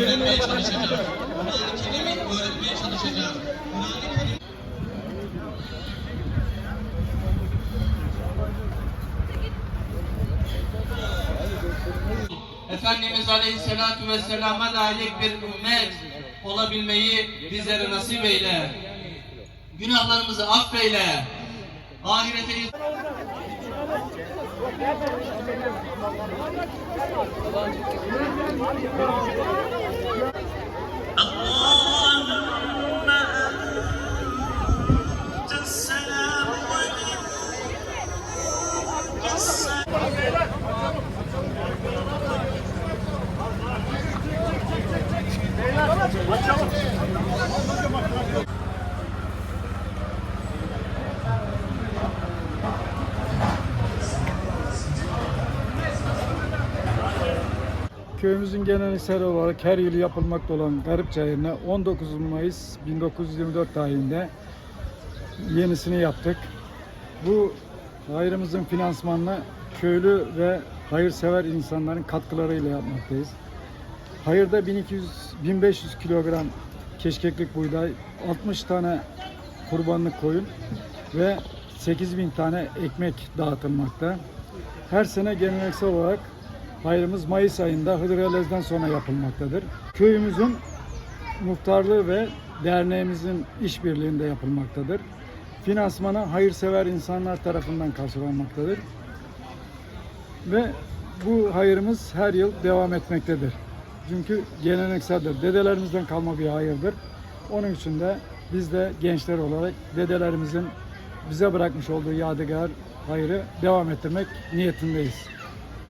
Öğrenmeye çalışacağız. Kur'an-ı Kerim'i öğretmeye çalışacağız. Kur'an-ı Kerim Efendimiz Aleyhisselatü Vesselam'a layık bir ümmet olabilmeyi bizlere nasip eyle. Günahlarımızı affeyle. Ahirete Köyümüzün geleneksel olarak her yıl yapılmakta olan Garip Çayırı'na 19 Mayıs 1924 tarihinde yenisini yaptık. Bu hayrımızın finansmanını köylü ve hayırsever insanların katkılarıyla yapmaktayız. Hayırda 1200 1500 kilogram keşkeklik buğday, 60 tane kurbanlık koyun ve 8000 tane ekmek dağıtılmakta. Her sene geleneksel olarak hayrımız Mayıs ayında Hıdrellez'den sonra yapılmaktadır. Köyümüzün muhtarlığı ve derneğimizin işbirliğinde yapılmaktadır. Finansmanı hayırsever insanlar tarafından karşılanmaktadır. Ve bu hayırımız her yıl devam etmektedir. Çünkü gelenekseldir. Dedelerimizden kalma bir hayırdır. Onun için de biz de gençler olarak dedelerimizin bize bırakmış olduğu yadigar hayrı devam ettirmek niyetindeyiz.